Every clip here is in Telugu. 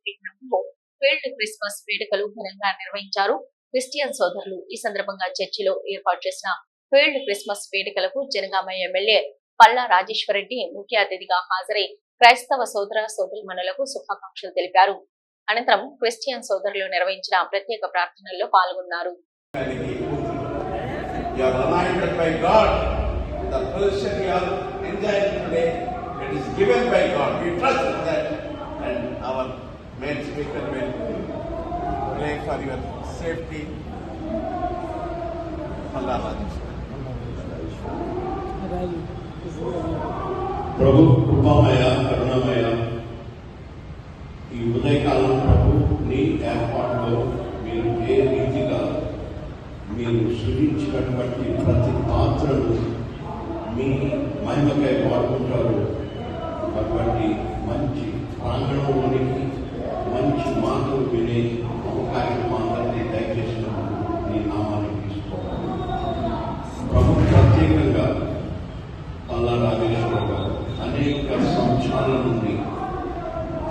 పట్టణంలో ఫీల్డ్ క్రిస్మస్ వేడుకలు ఘనంగా నిర్వహించారు క్రిస్టియన్ సోదరులు ఈ సందర్భంగా చర్చిలో ఏర్పాటు చేసిన ఫీల్డ్ క్రిస్మస్ వేడుకలకు జనగామ ఎమ్మెల్యే పల్లా రాజేశ్వరరెడ్డి ముఖ్య అతిథిగా హాజరై క్రైస్తవ సోదర సోదరిమణులకు శుభాకాంక్షలు తెలిపారు అనంతరం క్రిస్టియన్ సోదరులు నిర్వహించిన ప్రత్యేక ప్రార్థనల్లో పాల్గొన్నారు The position you are enjoying today, it is given by God. We trust that. And our main speaker will pray for your safety. Allah Rajeshwar. ప్రభు కృపామయ కరుణామయ ఈ ఉదయకాలం ప్రభు నీ ఏర్పాటులో మీరు ఏ రీతిగా మీరు సృజించినటువంటి ప్రతి పాత్రను మీ మహిమకై వాడుకుంటారు అటువంటి మంచి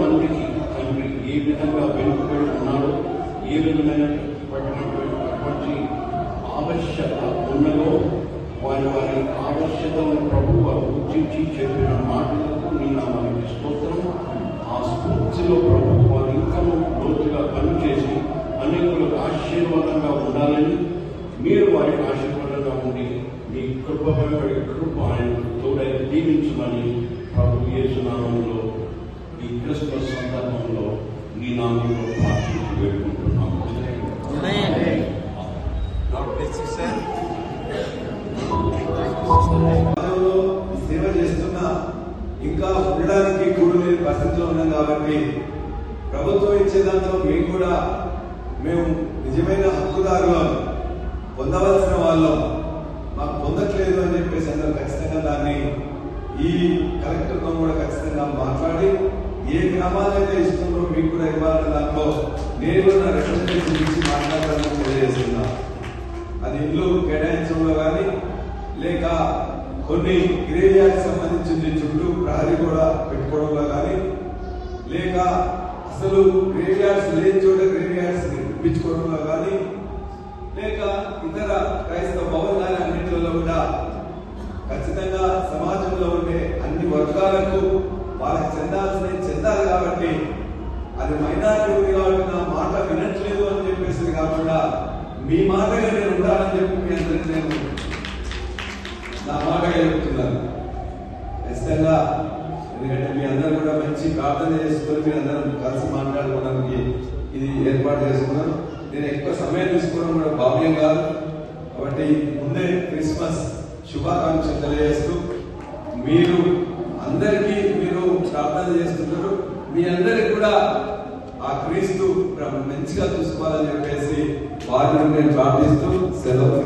మందికి తండ్రి ఏ విధంగా వెనుకబడి ఉన్నాడో ఏ విధమైనటువంటి ఆవశ్యత ఉన్నదో వారి వారి ఆవశ్యతలను ప్రభు వారు గుర్తించి చెప్పిన మాటలకు నీ నామానికి స్తోత్రం. ఆ స్ఫూర్తిలో ప్రభు వారు ఇంకా లోతుగా పనిచేసి అనేకులకు ఆశీర్వాదంగా ఉండాలని మీరు వారికి ఆశీర్వాదంగా ఉండి మీ కృప కృప ఆయన తోడై దీవించమని ప్రభు యేసునామంలో ఈ క్రిస్మస్ సందర్భంలో నీ నామంలో ప్రార్థించి వేడుకుంటున్నాము. సేవ చేస్తున్నా ఇంకా ఉండడానికి కూడు లేని పరిస్థితిలో ఉన్నాం కాబట్టి ప్రభుత్వం ఇచ్చే దాంట్లో మేము కూడా మేము నిజమైన హక్కుదారులం. పొందవలసిన వాళ్ళం. మాకు పొందట్లేదు అని చెప్పేసి అందరూ ఖచ్చితంగా దాన్ని ఈ కలెక్టర్తో కూడా ఖచ్చితంగా మాట్లాడి ఏ గ్రామాలైతే ఇస్తుందో మీకు కూడా ఇవ్వాలన్న దాంట్లో నేను నా రిప్రజెంటేషన్ ఇచ్చి మాట్లాడాలని తెలియజేస్తున్నా. అది ఇల్లు కేటాయించడంలో కానీ లేక కొన్ని గ్రేవియాకి సంబంధించింది చుట్టూ ప్రహరీ కూడా పెట్టుకోవడంలో కానీ లేక అసలు గ్రేవియార్డ్స్ లేని చోట గ్రేవియార్డ్స్ నిర్మించుకోవడంలో కానీ లేక ఇతర క్రైస్తవ భవనాలు అన్నింటిలో కూడా ఖచ్చితంగా సమాజంలో ఉండే అన్ని వర్గాలకు వాళ్ళకి చెందాల్సిన చెందాలి కాబట్టి అది మైనారిటీ కాబట్టి నా మాట వినట్లేదు అని చెప్పేసి కాకుండా మీ మాటగా నేను ఉండాలని చెప్పి మీ అందరికీ నేను నా మాటగా చెప్తున్నాను. ఖచ్చితంగా ఎందుకంటే మీ అందరూ కూడా మంచి ప్రార్థన చేసుకొని మీ అందరం కలిసి మాట్లాడుకోవడానికి ఇది ఏర్పాటు చేసుకున్నాను నేను ఎక్కువ సమయం తీసుకోవడం కూడా భావ్యం కాదు. కాబట్టి ముందే క్రిస్మస్ శుభాకాంక్షలు తెలియజేస్తూ మీరు అందరికీ ప్రార్థన చేస్తున్నారు మీ అందరికి కూడా ఆ క్రీస్తు మంచిగా చూసుకోవాలని చెప్పేసి వారిని నేను ప్రార్థిస్తూ సెలవు.